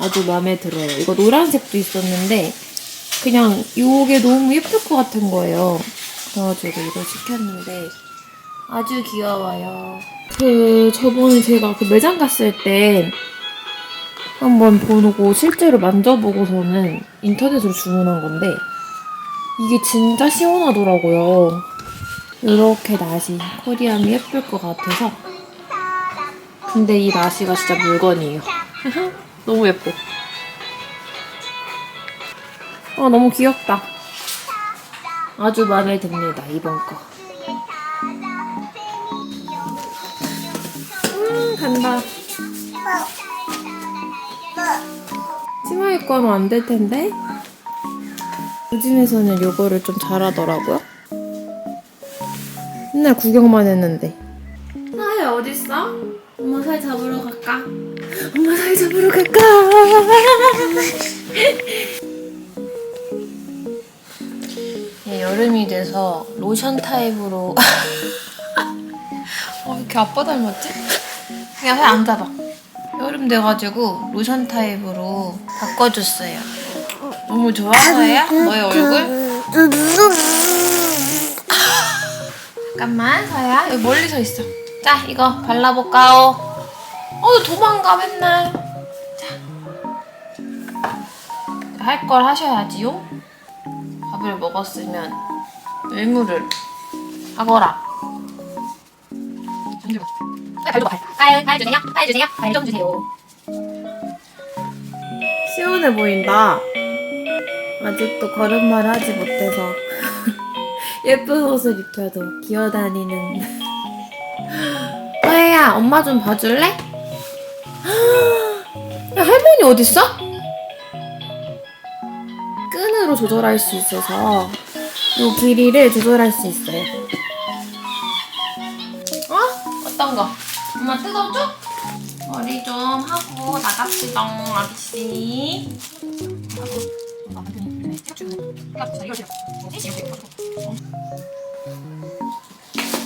아주 마음에 들어요. 이거 노란색도 있었는데 그냥 이게 너무 예쁠 것 같은 거예요. 그래가지고 이거 시켰는데 아주 귀여워요. 그 저번에 제가 그 매장 갔을 때 한번 보고 실제로 만져보고서는 인터넷으로 주문한 건데 이게 진짜 시원하더라고요. 이렇게 나시 코디하면 예쁠 것 같아서 근데 이 나시가 진짜 물건이에요. 너무 예뻐. 아 너무 귀엽다. 아주 마음에 듭니다 이번 거. 음 간다. 치마 입고는 안될 텐데. 요즘에서는 요거를 좀 잘하더라고요. 맨날 구경만 했는데. 사이? 엄마 살 잡으러 갈까? 엄마 살 잡으러 갈까? 예, 여름이 돼서 로션 타입으로 어, 왜 이렇게 아빠 닮았지? 그냥 살안 잡아. 여름 돼가지고 로션 타입으로 바꿔줬어요. 너무 좋아서야? 너의 얼굴? 잠깐만 서야 여기 멀리 서 있어. 자 이거 발라볼까요? 어 도망가 맨날. 할걸 하셔야지요. 밥을 먹었으면 의무를 하거라. 빨리 발도 발. 빨리 발 주세요. 빨리 주세요. 발 좀 주세요. 시원해 보인다. 아직도 걸음마를 하지 못해서 예쁜 옷을 입혀도 기어다니는. 허혜야, 엄마 좀 봐줄래? 야, 할머니 어딨어? 끈으로 조절할 수 있어서 이 길이를 조절할 수 있어요. 어? 어떤 거? 엄마 뜯어줘? 머리 좀 하고 나갑시다, 아저씨.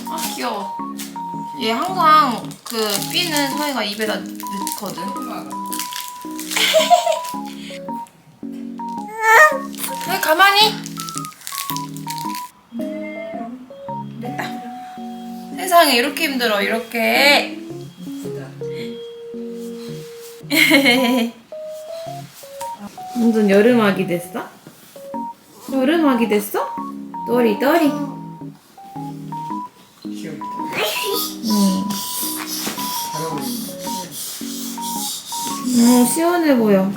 아 귀여워. 얘 항상 그 삐는 서희가 입에다 넣거든. 왜 가만히? 됐다. 세상에 이렇게 힘들어 이렇게. 완전 여름아기 됐어? 여름아기 됐어? 또리 또리. 어, 시원해 보여.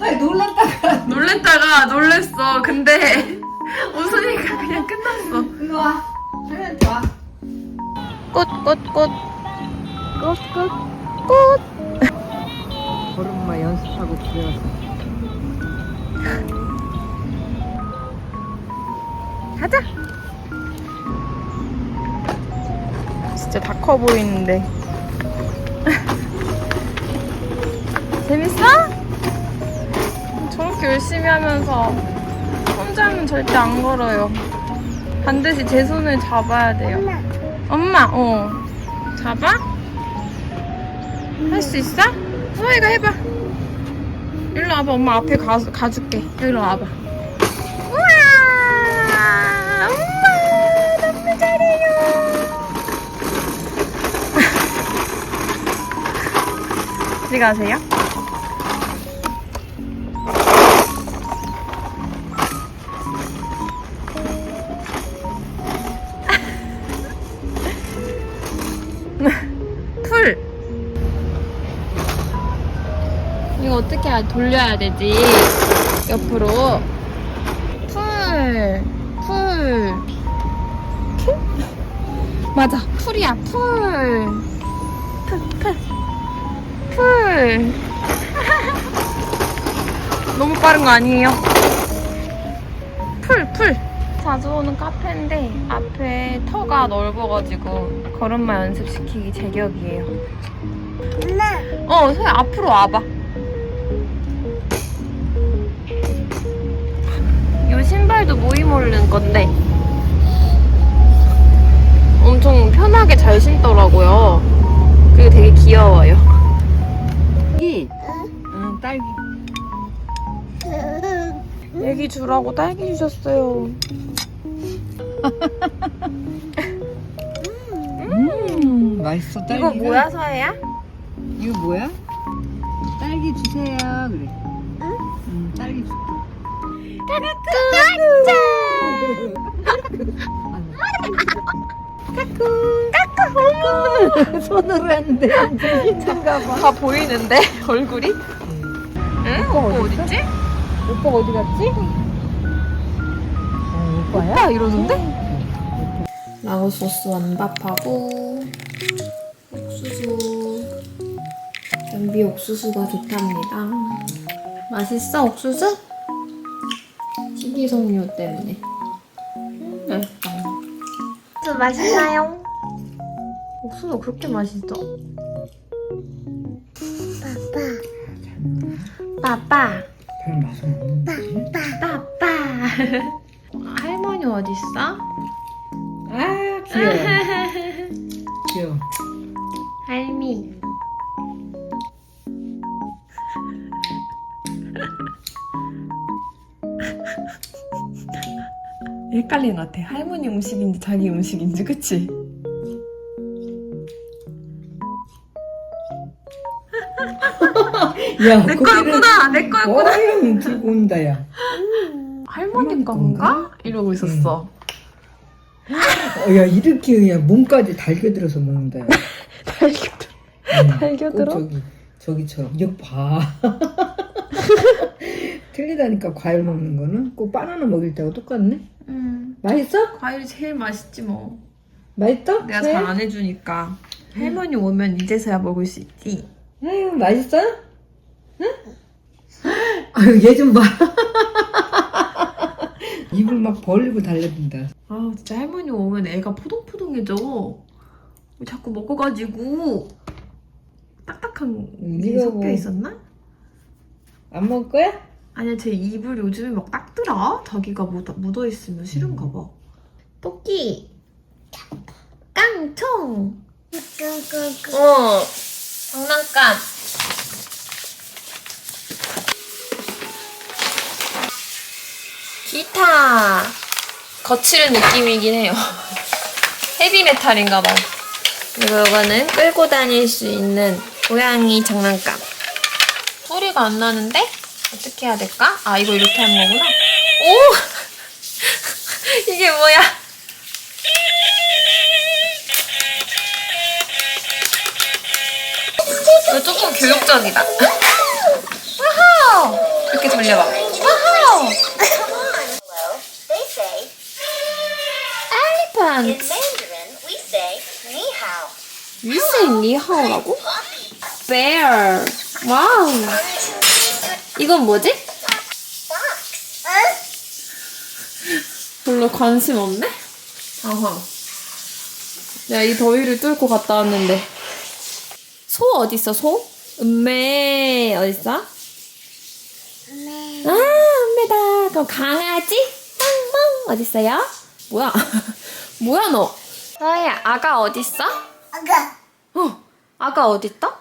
아니 놀랐다가 놀랬다가 놀랬어. 근데 웃으니까 그냥 끝났어. 일로 와. 할머니한테 와. 꽃, 꽃, 꽃. 꽃, 꽃, 꽃. 걸음마 연습하고 집에 왔어. 가자. 진짜 다 커 보이는데. 재밌어? 저렇게 열심히 하면서 혼자는 절대 안 걸어요. 반드시 제 손을 잡아야 돼요. 엄마, 어. 잡아? 할 수 있어? 소희가 해봐. 일로 와봐. 엄마 앞에 가, 가줄게. 일로 와봐. 어디 가세요? 풀! 이거 어떻게 돌려야 되지? 옆으로. 풀. 풀. 풀? 맞아. 풀이야. 풀. 풀, 풀. 풀. 너무 빠른 거 아니에요? 풀, 풀. 자주 오는 카페인데 앞에 터가 넓어가지고 걸음마 연습시키기 제격이에요. 어, 소야 앞으로 와봐. 이 신발도 모임 오른 건데 엄청 편하게 잘 신더라고요. 그리고 되게 귀여워요. 이. 응, 딸기. 애기 주라고 딸기 주셨어요. 음, 맛있어, 딸기. 이거 뭐야, 서혜야? 이거 뭐야? 딸기 주세요. 그래. 응, 딸기 줄게. 손으로 했는데 힘든가 봐. 다 보이는데 얼굴이? 응? 오빠 어딨지? 오빠 어디 갔지? 어, 오빠야? 오빠 이러는데? 라오 소스 완밥하고 옥수수 연비 옥수수가 좋답니다. 맛있어 옥수수? 식이섬유 때문에. 음, 맛있다. 옥수수 맛있나요? 옥수수 그렇게 맛있어? 빠빠. 빠빠. 별 맛은 없는데. 빠빠. 할머니 어딨어? 아, 귀여워. 귀여워. 할미. 헷갈리는 것 같아. 할머니 음식인지 자기 음식인지, 그치? 야, 내 거였구나! 내 거였구나! 어이, 들고 온다, 야. 할머니 건가? 이러고 있었어. 어, 야, 이렇게 그냥 몸까지 달겨들어서 먹는다, 야. 달겨들. 응, 달겨들어? 꼭 저기, 저기처럼. 이거 봐. 틀리다니까, 과일 먹는 거는. 꼭 바나나 먹일 때하고 똑같네. 음. 맛있어? 과일이 제일 맛있지, 뭐. 맛있어? 내가 네? 잘안 해주니까. 할머니 오면 이제서야 먹을 수 있지. 아유, 맛있어? 응? 아유, 얘 좀 봐. 입을 막 벌리고 달려든다. 아 진짜 할머니 오면 애가 포동포동해져. 자꾸 먹어가지고 딱딱한 게 네가 섞여 뭐- 있었나? 안 먹을 거야? 아니야 제 입을 요즘에 막 닦더라. 자기가 묻어, 묻어 있으면 싫은가 봐. 토끼. 깡총. 어. 장난감. 기타. 거칠은 느낌이긴 해요. 헤비메탈인가 봐. 그리고 이거는 끌고 다닐 수 있는 고양이 장난감. 소리가 안 나는데? 어떻게 해야 될까? 아, 이거 이렇게 하는 거구나. 오! 이게 뭐야? 이거 조금 교육적이다. 이렇게 돌려봐. 와우! Hello, they say. In 엘리펀트. Mandarin, we say ni hao. 위생 니하오라고? bear. 와우. 이건 뭐지? Fox. 별로 관심 없네? 어허. 내가 이 더위를 뚫고 갔다 왔는데. 소 어딨어, 소? 음메 어딨어? 아, 음메다. 그럼 강아지? 멍멍 어딨어요? 뭐야? 뭐야, 너? 서야, 아가 어딨어? Aga. 어, 아가 어딨어?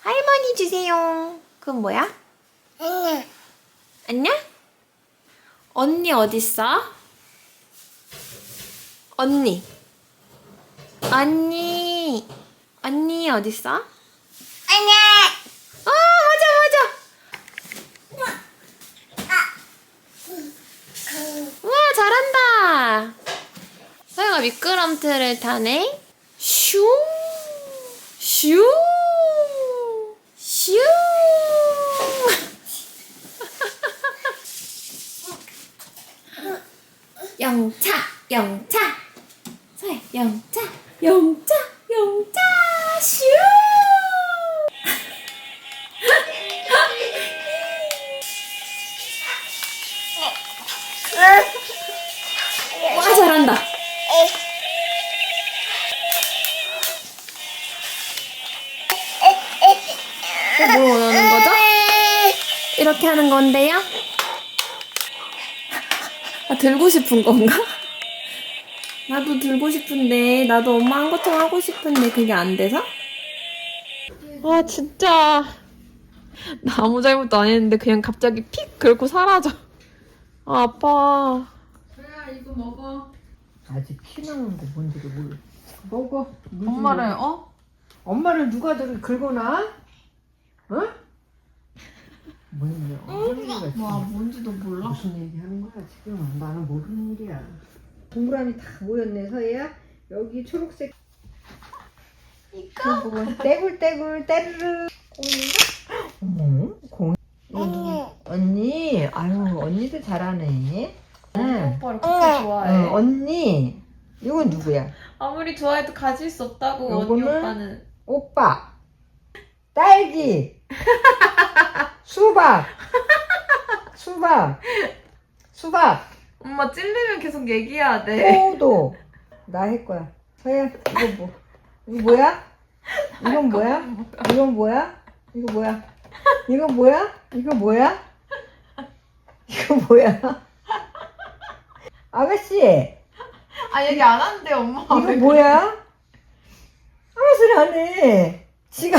할머니 주세요. 그건 뭐야? 안녕? 언니 어딨어? 언니. 언니. 언니 어딨어? 아 맞아 맞아. 우와 잘한다. 서영아 미끄럼틀을 타네. 슈. 슈. 슈. 영차 영차 서야 영차 영차 뭐 원하는 거죠? 이렇게 하는 건데요? 아, 들고 싶은 건가? 나도 들고 싶은데, 나도 엄마 한 것처럼 하고 싶은데, 그게 안 돼서? 아, 진짜. 나 아무 잘못도 안 했는데, 그냥 갑자기 픽 긁고 사라져. 아, 아파. 아직 피 나는데 뭔지도 몰라. 먹어. 엄마를, 뭐- 어? 엄마를 누가 저기 긁어놔? 어? 지금 와, 뭔지도 몰라. 무슨 얘기 하는 거야 지금? 나는 모르는 일이야. 동그라미 다 모였네 서희야. 여기 초록색. 이거 보고 떼굴떼굴 떼르르. 어머 공. 이거 누구? 언니. 아유 언니도 잘하네. 응. 오빠를 그렇게 좋아해. 어, 언니. 이건 누구야? 아무리 좋아해도 가질 수 없다고, 요거는? 언니 오빠는. 오빠, 딸기, 수박, 수박, 수박, 엄마 찔리면 계속 얘기해야 돼. 포도. 나 할 거야. 서야, 이거 뭐? 이거 뭐야? 이건 뭐야? 이건 뭐야? 이거 뭐야? 이거 뭐야? 이거 뭐야? 이거 뭐야? 아가씨, 아, 얘기 안 하는데, 엄마. 이거 뭐야? 아무 소리 안 해. 지가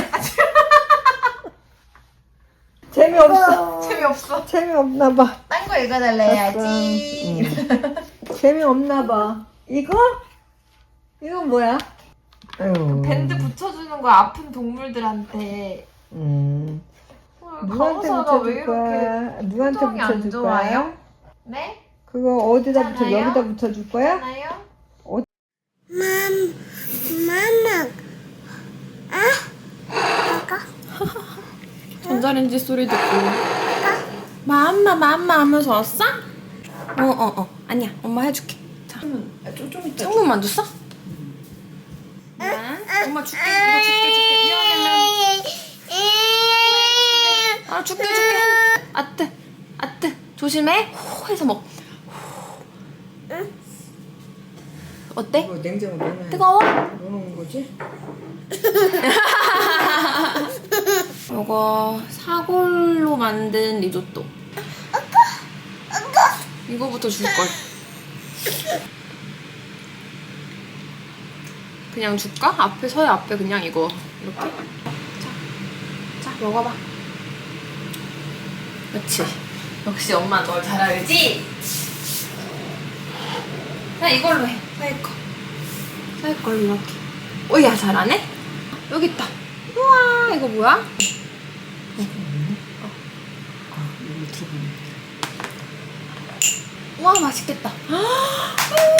재미없어. 재미없어. 재미없나 봐. 딴 거 읽어달래 해야지. 응. 재미없나 봐. 이거? 이건 뭐야? 아유. 밴드 붙여주는 거 아픈 동물들한테. 음. 어, 누구한테 붙여줄 이렇게 거야? 누구한테 붙여줄 거야? 좋아요? 네? 그거 어디다 붙여? 괜찮아요? 여기다 붙여줄 거야? 하나요? Mom, Mama. 전자레인지 소리 듣고. 맘마 맘마 하면서 왔어? 어어 어, 아니야 엄마 해줄게. 자, 줬어? 응? 엄마 줄게 이거 줄게 줄게 미안해 미안해. 아 줄게 줄게. 아뜨 아뜨 조심해. 호 해서 먹. 어때? 냉장고 넣으면 뜨거워? 넣어놓은 거지? 이거 사골로 만든 리조또. 이거부터 줄 걸. 그냥 줄까? 앞에 서야 앞에 그냥 이거 이렇게. 자, 자 먹어봐. 그렇지. 역시 엄마 널잘 알지. 자 이걸로 해. 사이 거. 사이 걸로 이렇게. 오야 잘하네. 여기 있다. 우와 이거 뭐야? 아, 이거 두 분. 우와 맛있겠다. 아유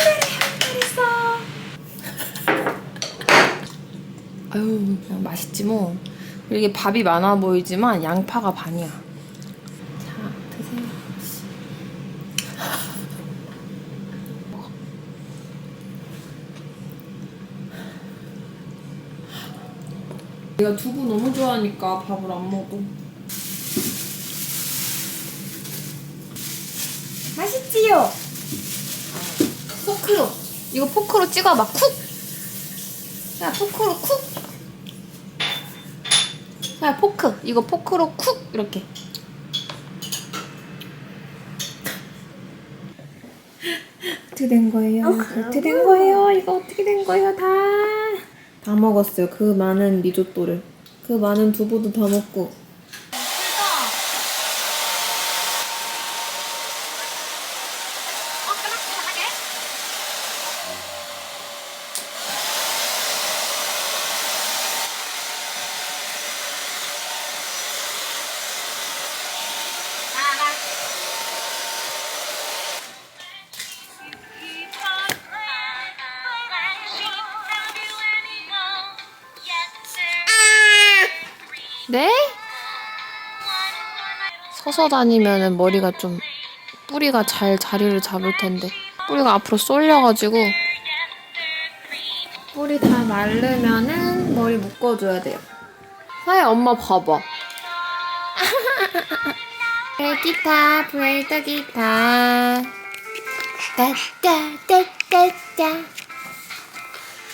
메리 있어. 아유 그냥 맛있지 뭐. 이게 밥이 많아 보이지만 양파가 반이야. 자 드세요. 내가 두부 너무 좋아하니까 밥을 안 먹어. 맛있지요? 포크로. 이거 포크로 찍어봐. 쿡! 자, 포크로 쿡! 자, 포크. 이거 포크로 쿡! 이렇게. 어떻게 된 거예요? 어떻게 된 거예요? 이거 어떻게 된 거예요? 다. 다 먹었어요. 그 많은 리조또를. 그 많은 두부도 다 먹고. 네? 서서 다니면 머리가 좀 뿌리가 잘 자리를 잡을 텐데. 뿌리가 앞으로 쏠려가지고 뿌리 다 마르면은 머리 묶어줘야 돼요. 사야 엄마 봐봐. 기타 브레이드 기타 따따따따따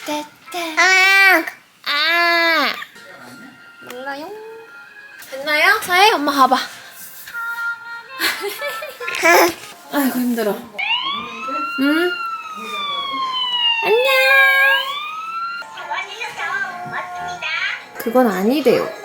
따따 아, 아 사이 엄마 가봐. 아이고 힘들어. 응? 안녕. 그건 아니래요.